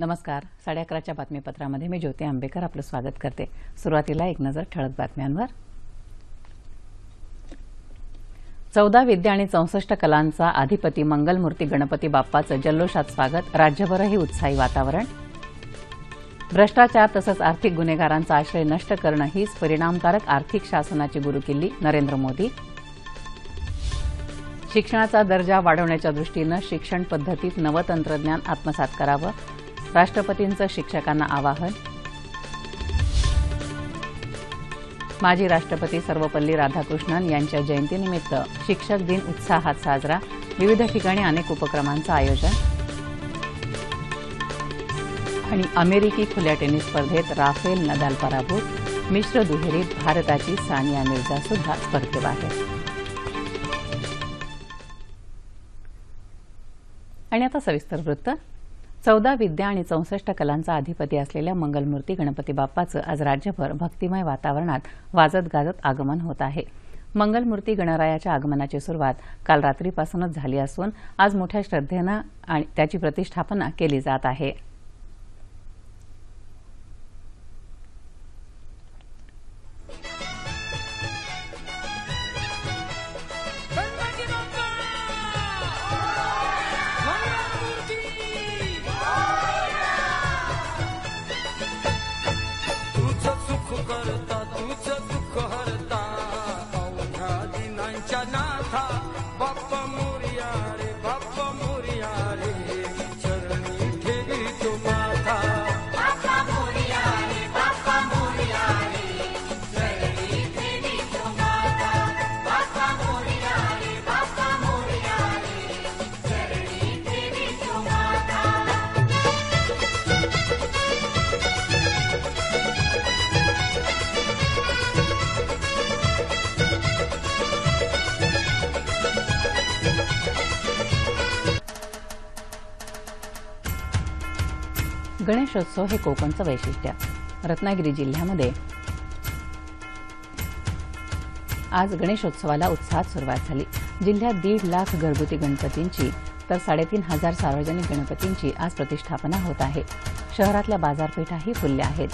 नमस्कार. साडे अकराच्या बातमीपत्रामध्ये मी ज्योती आंबेकर आपलं स्वागत करते. सुरुवातीला एक नजर ठळक बातम्यांवर. चौदा विद्या आणि चौसष्ट कलांचा अधिपती मंगलमूर्ती गणपती बाप्पाचं जल्लोषात स्वागत. राज्यभरही उत्साही वातावरण. भ्रष्टाचार तसंच आर्थिक गुन्हेगारांचा आश्रय नष्ट करणं हीच परिणामकारक आर्थिक शासनाची गुरुकिल्ली नरेंद्र मोदी. शिक्षणाचा दर्जा वाढवण्याच्या दृष्टीनं शिक्षण पद्धतीत नवतंत्रज्ञान आत्मसात करावं. राष्ट्रपतींचं शिक्षकांना आवाहन. माजी राष्ट्रपती सर्वपल्ली राधाकृष्णन यांच्या जयंतीनिमित्त शिक्षक दिन उत्साहात साजरा. विविध ठिकाणी अनेक उपक्रमांचं आयोजन. आणि अमेरिकी खुल्या टेनिस स्पर्धेत राफेल नदाल पराभूत. मिश्र दुहेरीत भारताची सानिया मिर्झा सुद्धा स्पर्धेबाहेर. आणि आता सविस्तर वृत्त. चौदा विद्या आणि चौसष्ट कलांचा अधिपती असलेल्या मंगलमूर्ती गणपती बाप्पाचं आज राज्यभर भक्तिमय वातावरणात वाजत गाजत आगमन होत आहे. मंगलमूर्ती गणरायाच्या आगमनाची सुरुवात काल रात्रीपासूनच झाली असून आज मोठ्या श्रद्धेनं आणि त्याची प्रतिष्ठापना केली जात आहे. गणेशोत्सव हे कोकणचं वैशिष्ट्य. रत्नागिरी जिल्ह्यामध्ये आज गणेशोत्सवाला उत्साहात सुरुवात झाली. जिल्ह्यात दीड लाख घरगुती गणपतींची तर साडेतीन हजार सार्वजनिक गणपतींची आज प्रतिष्ठापना होत आहे. शहरातल्या बाजारपेठाही फुलल्या आहेत.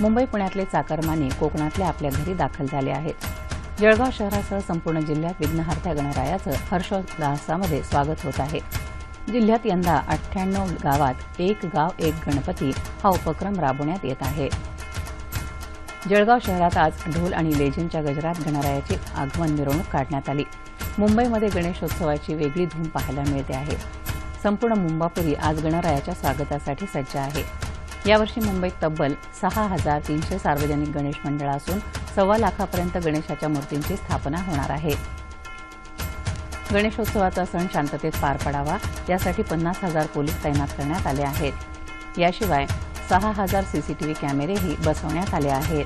मुंबई पुण्यातले चाकरमानी कोकणातल्या आपल्या घरी दाखल झाले आहेत. जळगाव शहरासह संपूर्ण जिल्ह्यात विघ्नहर्त्या गणरायाचं हर्षोल्लासामध्ये स्वागत होत आहे. जिल्ह्यात यंदा अठ्ठ्याण्णव गावात एक गाव एक गणपती हा उपक्रम राबवण्यात येत आहे. जळगाव शहरात आज ढोल आणि लेझिमच्या गजरात गणरायाची आगमन मिरवणूक काढण्यात आली. मुंबईमध्ये गणेशोत्सवाची वेगळी धूम पाहायला मिळते आहे. संपूर्ण मुंबापुरी आज गणरायाच्या स्वागतासाठी सज्ज आहे. यावर्षी मुंबईत तब्बल सहा हजार तीनशे सार्वजनिक गणेश मंडळं असून सव्वा लाखापर्यंत गणेशाच्या मूर्तींची स्थापना होणार आहे. गणेशोत्सवाचा सण शांततेत पार पडावा यासाठी पन्नास हजार पोलीस तैनात करण्यात आले आहेत. याशिवाय सहा हजार सीसीटीव्ही कॅमेरेही बसवण्यात आले आहेत.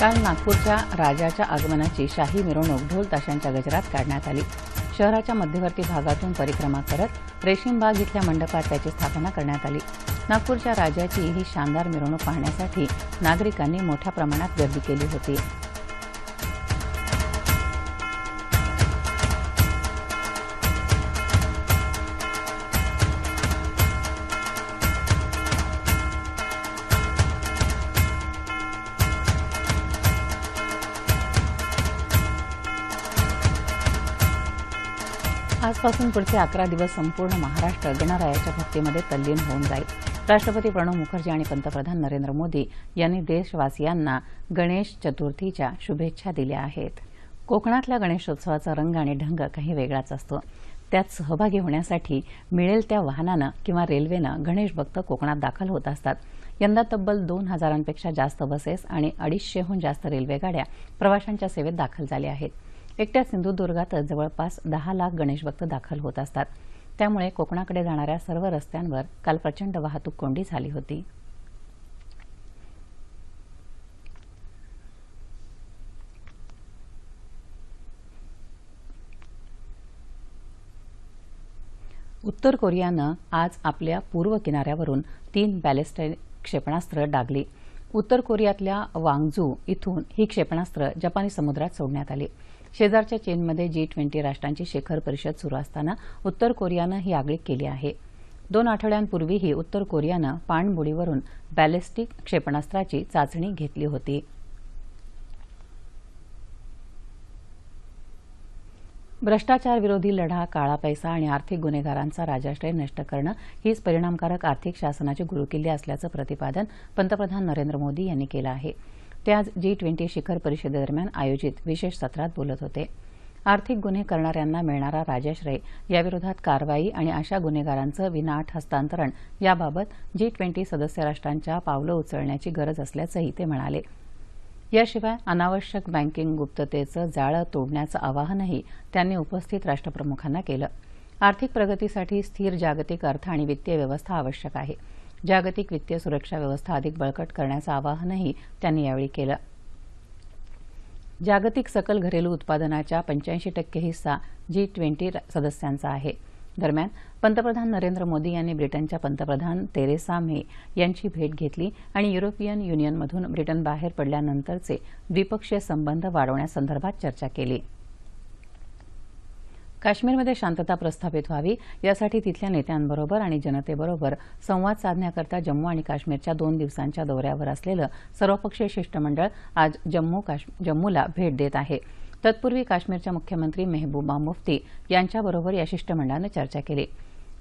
काल नागपूरच्या राजाच्या आगमनाची शाही मिरवणूक ढोल ताशांच्या गजरात काढण्यात आली. शहराच्या मध्यवर्ती भागातून परिक्रमा करत रेशीमबाग इथल्या मंडपात त्याची स्थापना करण्यात आली. नागपूरच्या राजाची ही शानदार मिरवणूक पाहण्यासाठी नागरिकांनी मोठ्या प्रमाणात गर्दी केली होती. आजपासून पुढचे अकरा दिवस संपूर्ण महाराष्ट्र गणरायाच्या भक्तीमध्ये तल्लीन होऊन जाईल. राष्ट्रपती प्रणव मुखर्जी आणि पंतप्रधान नरेंद्र मोदी यांनी देशवासियांना गणेश चतुर्थीच्या शुभेच्छा दिल्या आहेत. कोकणातल्या गणेशोत्सवाचा रंग आणि ढंग काही वेगळाच असतो. त्यात सहभागी होण्यासाठी मिळेल त्या वाहनानं किंवा रेल्वेनं गणेश भक्त कोकणात दाखल होत असतात. यंदा तब्बल दोन हजारांपेक्षा जास्त बसेस आणि अडीचशेहून जास्त रेल्वेगाड्या प्रवाशांच्या सेवेत दाखल झाल्या आहेत. एकट्या सिंधुदुर्गातच जवळपास दहा लाख गणेश भक्त दाखल होत असतात. त्यामुळे कोकणाकडे जाणाऱ्या सर्व रस्त्यांवर काल प्रचंड वाहतूक कोंडी झाली होती. उत्तर कोरियानं आज आपल्या पूर्व किनाऱ्यावरून तीन बॅलिस्टिक क्षेपणास्त्र डागली. उत्तर कोरियातल्या वांगजू इथून ही क्षेपणास्त्र जपानी समुद्रात सोडण्यात आली. शेजारच्या चीनमध्ये जी ट्वेंटी राष्ट्रांची शिखर परिषद सुरू असताना उत्तर कोरियानं ही आगळीक केली आहे. दोन आठवड्यांपूर्वीही उत्तर कोरियानं पाणबुडीवरून बॅलिस्टिक क्षेपणास्त्राची चाचणी घेतली होती. भ्रष्टाचारविरोधी लढा काळा पैसा आणि आर्थिक गुन्हेगारांचा राजाश्रय नष्ट करणं हीच परिणामकारक आर्थिक शासनाची गुरुकिल्ली असल्याचं प्रतिपादन पंतप्रधान नरेंद्र मोदी यांनी केलं आहे. ते आज जी ट्वेंटी शिखर परिषदेदरम्यान आयोजित विशेष सत्रात बोलत होते. आर्थिक गुन्हे करणाऱ्यांना मिळणारा राजाश्रय याविरोधात कारवाई आणि अशा गुन्हेगारांचं विनाट हस्तांतरण याबाबत जी ट्वेंटी सदस्य राष्ट्रांच्या पावलं उचलण्याची गरज असल्याचंही ते म्हणाले. याशिवाय अनावश्यक बँकिंग गुप्ततेचं जाळं तोडण्याचं आवाहनही त्यांनी उपस्थित राष्ट्रप्रमुखांना केलं. आर्थिक प्रगतीसाठी स्थिर जागतिक अर्थ आणि वित्तीय व्यवस्था आवश्यक आहे. जागतिक वित्तीय सुरक्षा व्यवस्था अधिक बळकट करण्याचं आवाहनही त्यांनी यावेळी केलं. जागतिक सकल घरेलू उत्पादनाच्या पंच्याऐंशी टक्के हिस्सा जी ट्वेंटी सदस्यांचा आहे. दरम्यान पंतप्रधान नरेंद्र मोदी यांनी ब्रिटनच्या पंतप्रधान तेरेसा मे यांची भेट घेतली आणि युरोपियन युनियनमधून ब्रिटन बाहेर पडल्यानंतरचे द्विपक्षीय संबंध वाढवण्यासंदर्भात चर्चा केली. काश्मीरमध्ये शांतता प्रस्थापित व्हावी यासाठी तिथल्या नेत्यांबरोबर आणि जनतेबरोबर संवाद साधण्याकरता जम्मू आणि काश्मीरच्या दोन दिवसांच्या दौऱ्यावर असलेलं सर्वपक्षीय शिष्टमंडळ आज जम्मू जम्मूला भेट देत आहे. तत्पूर्वी काश्मीरच्या मुख्यमंत्री मेहबूबा मुफ्ती यांच्याबरोबर या शिष्टमंडळानं चर्चा केली.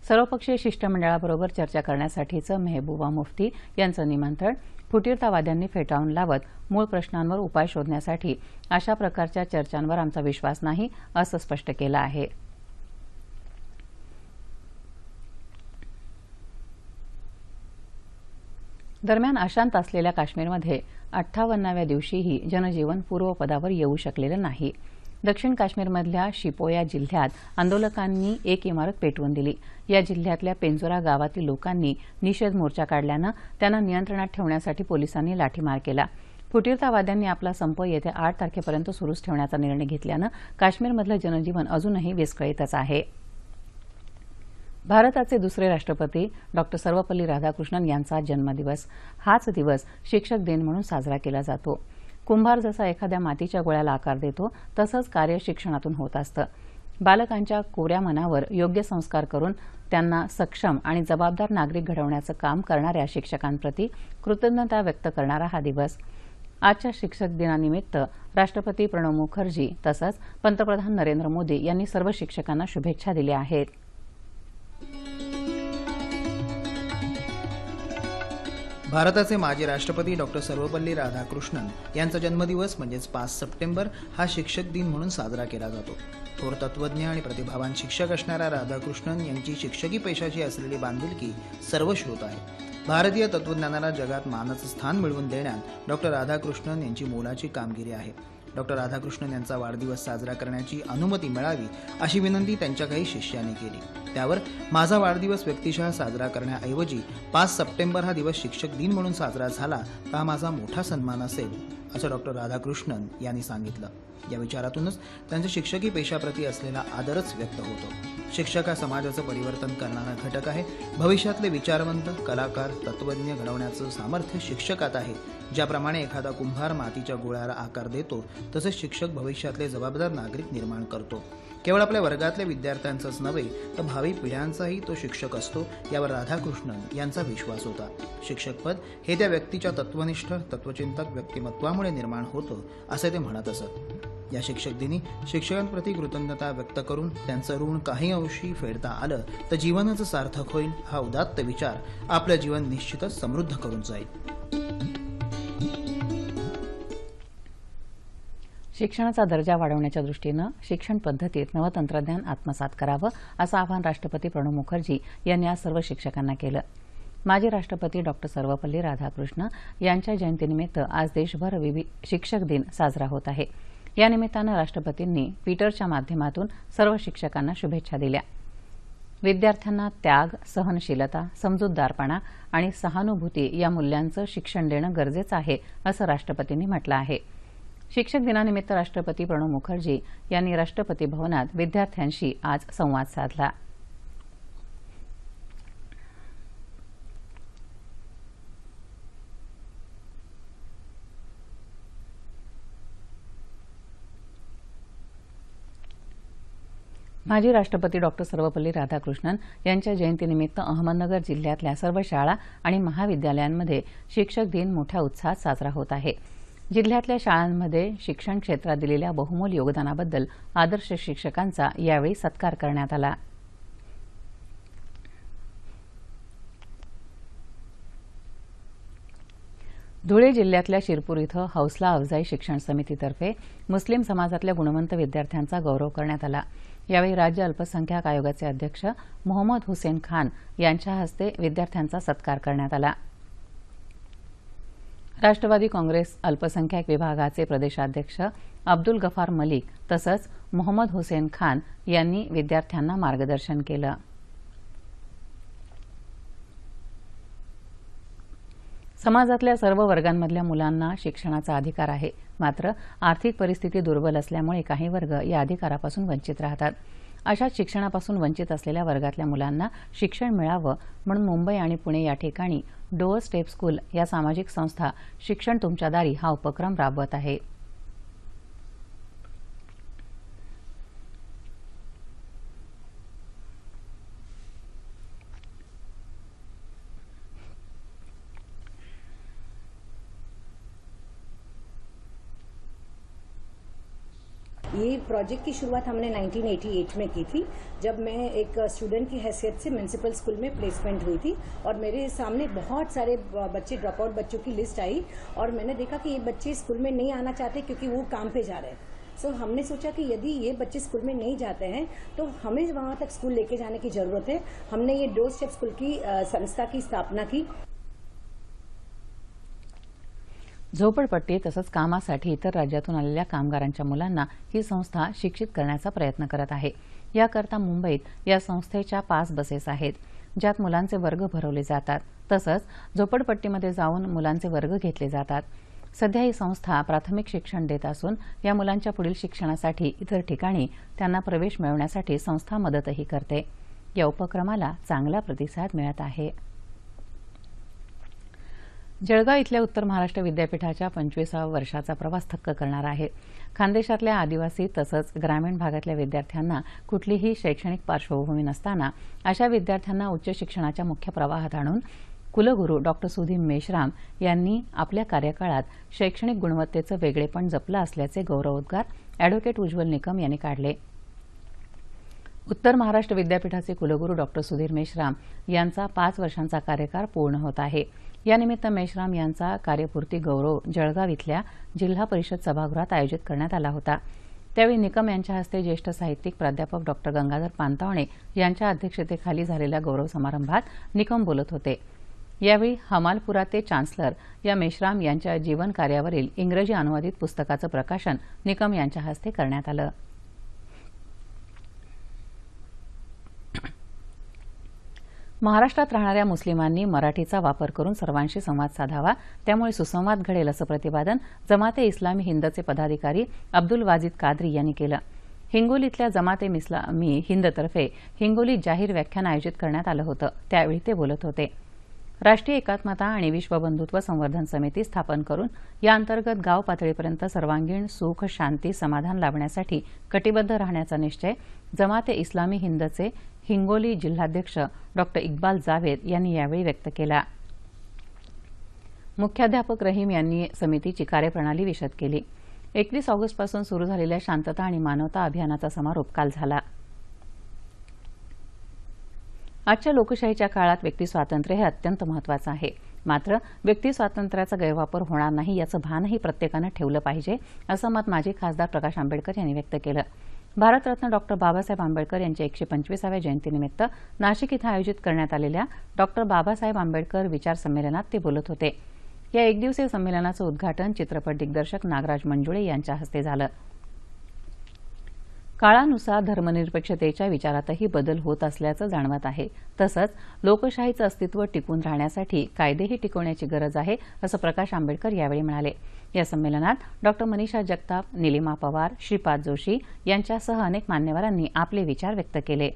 सर्वपक्षीय शिष्टमंडळाबरोबर चर्चा करण्यासाठीचं मेहबूबा मुफ्ती यांचं निमंत्रण फुटीरतावाद्यांनी फेटाळून लावत मूळ प्रश्नांवर उपाय शोधण्यासाठी अशा प्रकारच्या चर्चांवर आमचा विश्वास नाही असं स्पष्ट केलं आहे. दरम्यान अशांत असलेल्या काश्मीरमध्ये अठ्ठावन्नाव्या दिवशीही जनजीवन पूर्वपदावर येऊ शकलेलं नाही. दक्षिण काश्मीरमधल्या शिपोया जिल्ह्यात आंदोलकांनी एक इमारत पेटवून दिली. या जिल्ह्यातल्या पेंजोरा गावातील लोकांनी निषेध मोर्चा काढल्यानं त्यांना नियंत्रणात ठेवण्यासाठी पोलिसांनी लाठीमार केला. फुटीरतावाद्यांनी आपला संप येत्या आठ तारखेपर्यंत सुरूच ठेवण्याचा निर्णय घेतल्यानं काश्मीरमधलं जनजीवन अजूनही विस्कळीतच आहे. भारताचे दुसरे राष्ट्रपती डॉक्टर सर्वपल्ली राधाकृष्णन यांचा जन्मदिवस. हाच दिवस शिक्षक दिन म्हणून साजरा केला जातो. कुंभार जसा एखाद्या मातीच्या गोळ्याला आकार देतो तसंच कार्य शिक्षणातून होत असतं. बालकांच्या कोऱ्या मनावर योग्य संस्कार करून त्यांना सक्षम आणि जबाबदार नागरिक घडवण्याचं काम करणाऱ्या शिक्षकांप्रती कृतज्ञता व्यक्त करणारा हा दिवस. आजच्या शिक्षक दिनानिमित्त राष्ट्रपती प्रणव मुखर्जी तसंच पंतप्रधान नरेंद्र मोदी यांनी सर्व शिक्षकांना शुभेच्छा दिल्या आहेत. भारताचे माजी राष्ट्रपती डॉक्टर सर्वपल्ली राधाकृष्णन यांचा जन्मदिवस म्हणजेच पाच सप्टेंबर हा शिक्षक दिन म्हणून साजरा केला जातो. थोर तत्वज्ञ आणि प्रतिभावान शिक्षक असणाऱ्या राधाकृष्णन यांची शिक्षकी पेशाची असलेली बांधिलकी सर्वश्रोत आहे. भारतीय तत्वज्ञानाला जगात मानाचं स्थान मिळवून देण्यात डॉक्टर राधाकृष्णन यांची मोलाची कामगिरी आहे. डॉक्टर राधाकृष्णन यांचा वाढदिवस साजरा करण्याची अनुमती मिळावी अशी विनंती त्यांच्या काही शिष्यांनी केली. त्यावर माझा वाढदिवस व्यक्तिशः साजरा करण्याऐवजी पाच सप्टेंबर हा दिवस शिक्षक दिन म्हणून साजरा झाला तर हा माझा मोठा सन्मान असेल असं डॉक्टर राधाकृष्णन यांनी सांगितलं. या विचारातूनच त्यांच्या शिक्षकी पेशाप्रती असलेला आदरच व्यक्त होतो. शिक्षक हा समाजाचं परिवर्तन करणारा घटक आहे. भविष्यातले विचारवंत कलाकार तत्वज्ञ घडवण्याचं सामर्थ्य शिक्षकात आहे. ज्याप्रमाणे एखादा कुंभार मातीच्या गोळ्याला आकार देतो तसेच शिक्षक भविष्यातले जबाबदार नागरिक निर्माण करतो. केवळ आपल्या वर्गातल्या विद्यार्थ्यांचाच नव्हे तर भावी पिढ्यांचाही तो शिक्षक असतो यावर राधाकृष्णन यांचा विश्वास होता. शिक्षकपद हे त्या व्यक्तीच्या तत्वनिष्ठ तत्वचिंतक व्यक्तिमत्वामुळे निर्माण होतं असे ते म्हणत असत. या शिक्षक दिनी शिक्षकांप्रती कृतज्ञता व्यक्त करून त्यांचं ऋण काही अंशी फेडता आलं तर जीवनाचं सार्थक होईल हा उदात्त विचार आपलं जीवन निश्चितच समृद्ध करून जाईल. शिक्षणाचा दर्जा वाढवण्याच्या दृष्टीनं शिक्षण पद्धतीत नवतंत्रज्ञान आत्मसात करावं असं आवाहन राष्ट्रपती प्रणव मुखर्जी यांनी आज सर्व शिक्षकांना केलं. माजी राष्ट्रपती डॉक्टर सर्वपल्ली राधाकृष्ण यांच्या जयंतीनिमित्त आज देशभर विविध शिक्षक दिन साजरा होत आहे. या निमित्तानं राष्ट्रपतींनी ट्विटरच्या माध्यमातून सर्व शिक्षकांना शुभेच्छा दिल्या. विद्यार्थ्यांना त्याग सहनशीलता समजूतदारपणा आणि सहानुभूती या मूल्यांचं शिक्षण देणं गरजेचं आहे असं राष्ट्रपतींनी म्हटलं आहे. शिक्षक दिनानिमित्त राष्ट्रपती प्रणव मुखर्जी यांनी राष्ट्रपती भवनात विद्यार्थ्यांशी आज संवाद साधला. माजी राष्ट्रपती डॉक्टर सर्वपल्ली राधाकृष्णन यांच्या जयंतीनिमित्त अहमदनगर जिल्ह्यातल्या सर्व शाळा आणि महाविद्यालयांमध्ये शिक्षक दिन मोठ्या उत्साहात साजरा होत आहे. जिल्ह्यातल्या शाळांमध्ये शिक्षण क्षेत्रात दिलेल्या बहुमोल योगदानाबद्दल आदर्श शिक्षकांचा यावेळी सत्कार करण्यात आला. धुळे जिल्ह्यातल्या शिरपूर इथं हौसला अफजाई शिक्षण समितीतर्फे मुस्लिम समाजातल्या गुणवंत विद्यार्थ्यांचा गौरव करण्यात आला. यावेळी राज्य अल्पसंख्याक आयोगाचे अध्यक्ष मोहम्मद हुसेन खान यांच्या हस्ते विद्यार्थ्यांचा सत्कार करण्यात आला. राष्ट्रवादी काँग्रेस अल्पसंख्याक विभागाचे प्रदेशाध्यक्ष अब्दुल गफार मलिक तसंच मोहम्मद हुसेन खान यांनी विद्यार्थ्यांना मार्गदर्शन केलं. समाजातल्या सर्व वर्गांमधल्या मुलांना शिक्षणाचा अधिकार आहे. मात्र आर्थिक परिस्थिती दुर्बल असल्यामुळे काही वर्ग या अधिकारापासून वंचित राहतात. अशाच शिक्षणापासून वंचित असलेल्या वर्गातल्या मुलांना शिक्षण मिळावं म्हणून मुंबई आणि पुणे या ठिकाणी डोअर स्टेप स्कूल या सामाजिक संस्था शिक्षण तुमच्या दारी हा उपक्रम राबवत आहे. ये प्रोजेक्ट की शुरुआत हमने 1988 में की थी जब मैं एक स्टूडेंट की हैसियत से म्यूनसिपल स्कूल में प्लेसमेंट हुई थी और मेरे सामने बहुत सारे बच्चे ड्रॉप आउट बच्चों की लिस्ट आई और मैंने देखा कि ये बच्चे स्कूल में नहीं आना चाहते क्योंकि वो काम पे जा रहे हैं। सो so, हमने सोचा कि यदि ये बच्चे स्कूल में नहीं जाते हैं तो हमें वहाँ तक स्कूल लेके जाने की ज़रूरत है। हमने ये डोर स्टेप स्कूल की संस्था की स्थापना की। झोपडपट्टी तसंच कामासाठी इतर राज्यातून आलेल्या कामगारांच्या मुलांना ही संस्था शिक्षित करण्याचा प्रयत्न करत आहे. याकरता मुंबईत या संस्थेच्या पाच बसेस आहेत ज्यात मुलांचे वर्ग भरवले जातात. तसंच झोपडपट्टीमध्ये जाऊन मुलांचे वर्ग घेतले जातात. सध्या ही संस्था प्राथमिक शिक्षण देत असून या मुलांच्या पुढील शिक्षणासाठी इतर ठिकाणी त्यांना प्रवेश मिळवण्यासाठी संस्था मदतही करते. या उपक्रमाला चांगला प्रतिसाद मिळत आहे. जळगाव इथल्या उत्तर महाराष्ट्र विद्यापीठाच्या पंचवीसाव्या वर्षाचा प्रवास थक्क करणार आहे. खानदेशातल्या आदिवासी तसंच ग्रामीण भागातल्या विद्यार्थ्यांना कुठलीही शैक्षणिक पार्श्वभूमी नसताना अशा विद्यार्थ्यांना उच्च शिक्षणाच्या मुख्य प्रवाहात आणून कुलगुरू डॉक्टर सुधीर मेश्राम यांनी आपल्या कार्यकाळात शैक्षणिक गुणवत्तेचं वेगळेपण जपलं असल्याचे गौरवोद्गार अॅडव्होकेट उज्ज्वल निकम यांनी काढले. उत्तर महाराष्ट्र विद्यापीठाचे कुलगुरू डॉक्टर सुधीर मेश्राम यांचा पाच वर्षांचा कार्यकाळ पूर्ण होत आहे. यानिमित्त मेश्राम यांचा कार्यपूर्ती गौरव जळगाव इथल्या जिल्हा परिषद सभागृहात आयोजित करण्यात आला होता. त्यावेळी निकम यांच्या हस्ते ज्येष्ठ साहित्यिक प्राध्यापक डॉक्टर गंगाधर पानतावणे यांच्या अध्यक्षतेखाली झालेल्या गौरव समारंभात निकम बोलत होते. यावेळी हमालपुराते चान्सलर या मेश्राम यांच्या जीवन कार्यावरील इंग्रजी अनुवादित पुस्तकाचं प्रकाशन निकम यांच्या हस्ते करण्यात आलं. महाराष्ट्रात राहणाऱ्या मुस्लिमांनी मराठीचा वापर करून सर्वांशी संवाद साधावा त्यामुळे सुसंवाद घडेल असं प्रतिपादन जमाते इस्लामी हिंदचे पदाधिकारी अब्दुल वाजिद कादरी यांनी केलं. हिंगोलीतल्या जमाते इस्लामी हिंदतर्फे हिंगोलीत जाहीर व्याख्यान आयोजित करण्यात आलं होतं त्यावेळी ते बोलत होते. राष्ट्रीय एकात्मता आणि विश्वबंधुत्व संवर्धन समिती स्थापन करून या अंतर्गत गाव पातळीपर्यंत सर्वांगीण सुख शांती समाधान लाभण्यासाठी कटिबद्ध राहण्याचा निश्चय जमाते इस्लामी हिंदचे हिंगोली जिल्हाध्यक्ष डॉक्टर इक्बाल जावेद यांनी यावेळी व्यक्त केला. मुख्याध्यापक रहीम यांनी समितीची कार्यप्रणाली विशद केली. एकवीस ऑगस्टपासून सुरू झालेल्या शांतता आणि मानवता अभियानाचा समारोप काल झाला. आजच्या लोकशाहीच्या काळात व्यक्ती स्वातंत्र्य हे अत्यंत महत्वाचं आहे. मात्र व्यक्ती स्वातंत्र्याचा गैरवापर होणार नाही याचं भानही प्रत्येकानं ठेवलं पाहिजे असं मत माजी खासदार प्रकाश आंबेडकर यांनी व्यक्त केलं. भारतरत्न डॉक्टर बाबासाहेब आंबेडकर यांच्या एकशे पंचवीसाव्या जयंतीनिमित्त नाशिक इथं आयोजित करण्यात आलेल्या डॉक्टर बाबासाहेब आंबेडकर विचार संमेलनात ते बोलत होते. या एकदिवसीय संमेलनाचं उद्घाटन चित्रपट दिग्दर्शक नागराज मंजुळे यांच्या हस्ते झालं. काळानुसार धर्मनिरपेक्षतेच्या विचारातही बदल होत असल्याचं जाणवत आहे. तसंच लोकशाहीचं अस्तित्व टिकून राहण्यासाठी कायदेही टिकवण्याची गरज आहे असं प्रकाश आंबेडकर यावेळी म्हणाले. या संमेलनात डॉक्टर मनीषा जगताप निलिमा पवार श्रीपाद जोशी यांच्यासह अनेक मान्यवरांनी आपले विचार व्यक्त केले.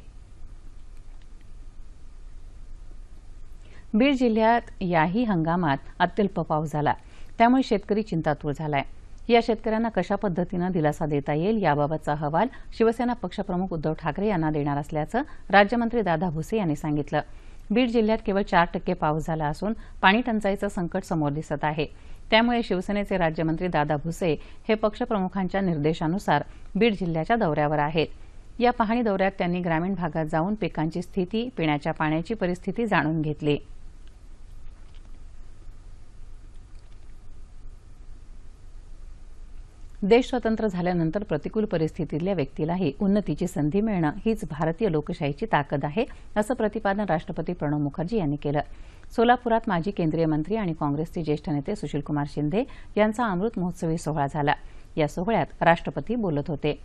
बीड जिल्ह्यात याही हंगामात अत्यल्प पाऊस झाला. त्यामुळे शेतकरी चिंतातूर झाला आहे या शेतकऱ्यांना कशा पद्धतीनं दिलासा देता येईल याबाबतचा अहवाल शिवसेना पक्षप्रमुख उद्धव ठाकरे यांना देणार असल्याचं राज्यमंत्री दादा भुसे यांनी सांगितलं. बीड जिल्ह्यात केवळ चार टक्के पाऊस झाला असून पाणी टंचाईचं संकट समोर दिसत आहे. त्यामुळे शिवसेनेचे राज्यमंत्री दादा भुसे हे पक्षप्रमुखांच्या निर्देशानुसार बीड जिल्ह्याच्या दौऱ्यावर आहेत. या पाहणी दौऱ्यात त्यांनी ग्रामीण भागात जाऊन पिकांची स्थिती पिण्याच्या पाण्याची परिस्थिती जाणून घेतली. देश स्वतंत्र झाल्यानंतर प्रतिकूल परिस्थितीतल्या व्यक्तीलाही उन्नतीची संधी मिळणं हीच भारतीय लोकशाहीची ताकद आहे असं प्रतिपादन राष्ट्रपती प्रणव मुखर्जी यांनी केलं. सोलापुरात माजी केंद्रीय मंत्री आणि काँग्रेसचे ज्येष्ठ नेते सुशीलकुमार शिंदे यांचा अमृत महोत्सवी सोहळा झाला. या सोहळ्यात राष्ट्रपती बोलत होते.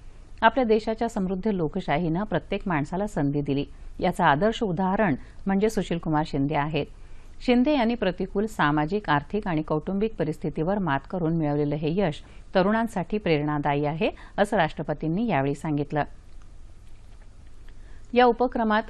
आपल्या देशाच्या समृद्ध लोकशाहीनं प्रत्येक माणसाला संधी दिली. याचं आदर्श उदाहरण म्हणजे सुशीलकुमार शिंदे आहेत. शिंदे यांनी प्रतिकूल सामाजिक आर्थिक आणि कौटुंबिक परिस्थितीवर मात करून मिळवलेलं हे यश तरुणांसाठी प्रेरणादायी आहे असं राष्ट्रपतींनी यावेळी सांगितलं. या उपक्रमात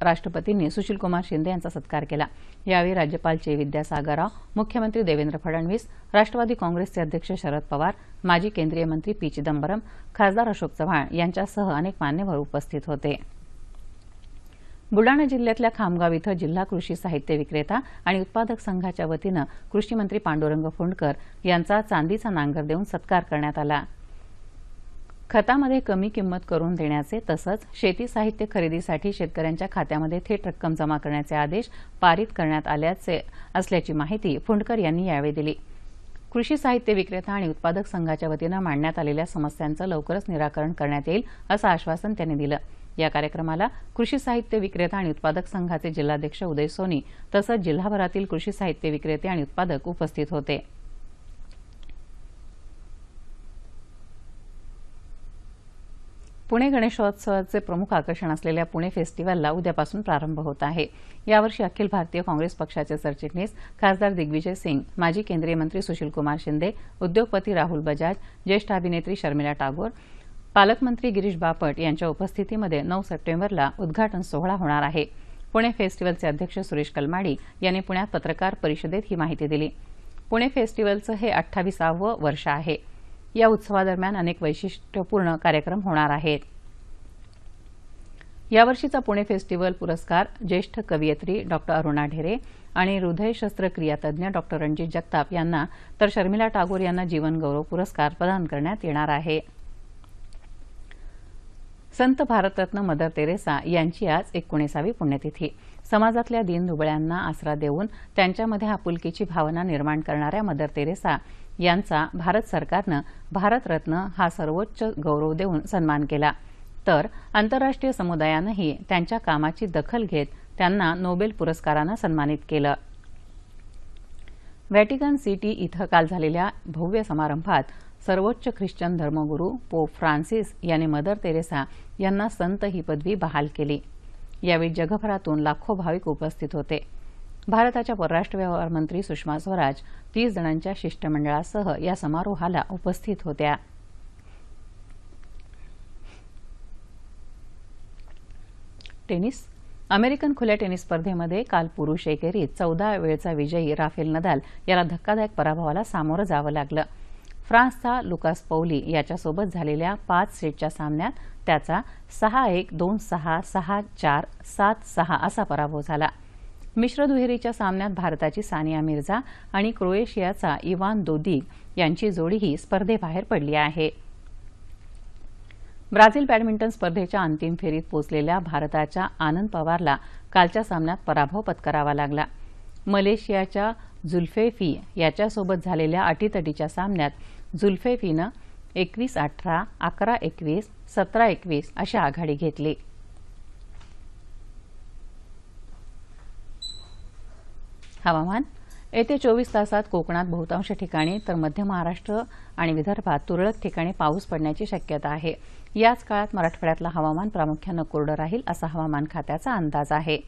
राष्ट्रपतींनी सुशीलकुमार शिंदे यांचा सत्कार केला. यावेळी राज्यपाल चे विद्यासागर राव मुख्यमंत्री देवेंद्र फडणवीस राष्ट्रवादी काँग्रेसचे अध्यक्ष शरद पवार माजी केंद्रीय मंत्री पी चिदंबरम खासदार अशोक चव्हाण यांच्यासह अनेक मान्यवर उपस्थित होते. बुलडाणा जिल्ह्यातल्या खामगाव इथं जिल्हा कृषी साहित्य विक्रेता आणि उत्पादक संघाच्या वतीनं कृषीमंत्री पांडुरंग फुंडकर यांचा चांदीचा नांगर देऊन सत्कार करण्यात आला. खतामध्ये कमी किंमत करून देण्याचे तसंच शेती साहित्य खरेदीसाठी शेतकऱ्यांच्या खात्यामध्ये थेट रक्कम जमा करण्याचे आदेश पारित करण्यात आल्याचे असल्याची माहिती फुंडकर यांनी यावेळी दिली. कृषी साहित्य विक्रेता आणि उत्पादक संघाच्या वतीनं मांडण्यात आलेल्या समस्यांचं लवकरच निराकरण करण्यात येईल असं आश्वासन त्यांनी दिलं. या कार्यक्रमाला कृषी साहित्य विक्रेता आणि उत्पादक संघाचे जिल्हाध्यक्ष उदय सोनी तसंच जिल्हाभरातील कृषी साहित्य विक्रेते आणि उत्पादक उपस्थित होते. पुणे गणेशोत्सवाचे प्रमुख आकर्षण असलेल्या पुणे फेस्टिव्हलला उद्यापासून प्रारंभ होत आहे. यावर्षी अखिल भारतीय काँग्रेस पक्षाचे सरचिटणीस खासदार दिग्विजय सिंग माजी केंद्रीय मंत्री सुशीलकुमार शिंदे उद्योगपती राहुल बजाज ज्येष्ठ अभिनेत्री शर्मिला टागोर पालकमंत्री गिरीश बापट यांच्या उपस्थितीमध्ये नऊ सप्टेंबरला उद्घाटन सोहळा होणार आहे. पुणे फेस्टिवलचे अध्यक्ष सुरेश कलमाडी यांनी पुण्यात पत्रकार परिषदेत ही माहिती दिली. पुणे फेस्टिवलचं हे अठ्ठावीसावं वर्ष आहे. या उत्सवादरम्यान अनेक वैशिष्ट्यपूर्ण कार्यक्रम होणार आहेत. यावर्षीचा पुणे फेस्टिवल पुरस्कार ज्येष्ठ कवयित्री डॉक्टर अरुणा ढेरे आणि हृदय शस्त्रक्रिया तज्ज्ञ डॉक्टर रणजित जगताप यांना तर शर्मिला टागोर यांना जीवनगौरव पुरस्कार प्रदान करण्यात येणार आहे. संत भारतरत्न मदर तेरेसा यांची आज एकोणीसावी पुण्यतिथी. समाजातल्या दीनदुबळ्यांना आसरा देऊन त्यांच्यामध्ये आपुलकीची भावना निर्माण करणाऱ्या मदर तेरेसा यांचा भारत सरकारनं भारतरत्न हा सर्वोच्च गौरव देऊन सन्मान केला. तर आंतरराष्ट्रीय समुदायानंही त्यांच्या कामाची दखल घेत त्यांना नोबेल पुरस्कारानं सन्मानित केलं. व्हॅटिकन सिटी इथं काल झालेल्या भव्य समारंभात सर्वोच्च ख्रिश्चन धर्मगुरू पोप फ्रान्सिस यांनी मदर तेरेसा यांना संत ही पदवी बहाल केली. यावेळी जगभरातून लाखो भाविक उपस्थित होते. भारताच्या परराष्ट्र व्यवहार मंत्री सुषमा स्वराज तीस जणांच्या शिष्टमंडळासह या समारोहाला उपस्थित होत्या. टेनिस. अमेरिकन खुल्या टेनिस स्पर्धेमध्ये काल पुरुष एकेरीत चौदा वेळचा विजयी राफेल नदाल याला धक्कादायक पराभवाला सामोरं जावं लागलं. फ्रान्सचा लुकास पौली याच्यासोबत झालेल्या पाच सेटच्या सामन्यात त्याचा सहा एक दोन सहा सहा चार सात सहा असा पराभव झाला. मिश्र दुहेरीच्या सामन्यात भारताची सानिया मिर्झा आणि क्रोएशियाचा इवान दोदिग यांची जोडीही स्पर्धेबाहेर पडली आहे. ब्राझील बॅडमिंटन स्पर्धेच्या अंतिम फेरीत पोचलेल्या भारताच्या आनंद पवारला कालच्या सामन्यात पराभव पत्करावा लागला. मलेशियाच्या जुल्फेफी याच्यासोबत झालेल्या अटीतटीच्या सामन्यात झुल्फेफीनं एकवीस अठरा अकरा एकवीस सतरा एकवीस अशी आघाडी घेतली. हवामान. येत्या चोवीस तासात कोकणात बहुतांश ठिकाणी तर मध्य महाराष्ट्र आणि विदर्भात तुरळक ठिकाणी पाऊस पडण्याची शक्यता आहे. याच काळात मराठवाड्यातलं हवामान प्रामुख्यानं कोरडं राहील असा हवामान खात्याचा अंदाज आहे.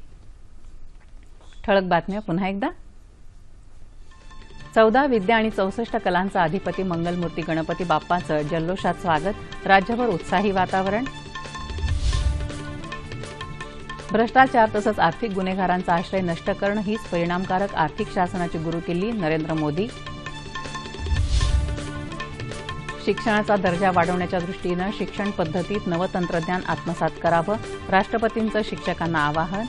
ठळक बातम्या पुन्हा एकदा. चौदा विद्या आणि चौसष्ट कलांचा अधिपती मंगलमूर्ती गणपती बाप्पाचं जल्लोषात स्वागत. राज्यभर उत्साही वातावरण. भ्रष्टाचार तसंच आर्थिक गुन्हेगारांचा आश्रय नष्ट करणं हीच परिणामकारक आर्थिक शासनाची गुरुकिल्ली नरेंद्र मोदी. शिक्षणाचा दर्जा वाढवण्याच्या दृष्टीनं शिक्षण पद्धतीत नवतंत्रज्ञान आत्मसात करावं राष्ट्रपतींचं शिक्षकांना आवाहन.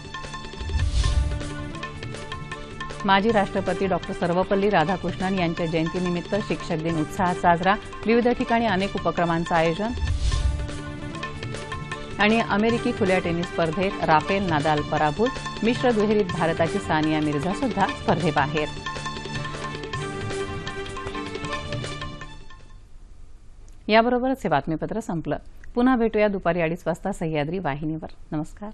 माजी राष्ट्रपती डॉक्टर सर्वपल्ली राधाकृष्णन यांच्या जयंतीनिमित्त शिक्षक दिन उत्साहात साजरा. विविध ठिकाणी अनेक उपक्रमांचं आयोजन. आणि अमेरिकी खुल्या टेनिस स्पर्धेत राफेल नादाल पराभूत मिश्र दुहेरीत भारताची सानिया मिर्झा सुद्धा स्पर्धेबाहेर. याबरोबरच हे बातमीपत्र संपलं. पुन्हा भेटूया दुपारी अडीच वाजता सह्याद्री वाहिनीवर. नमस्कार.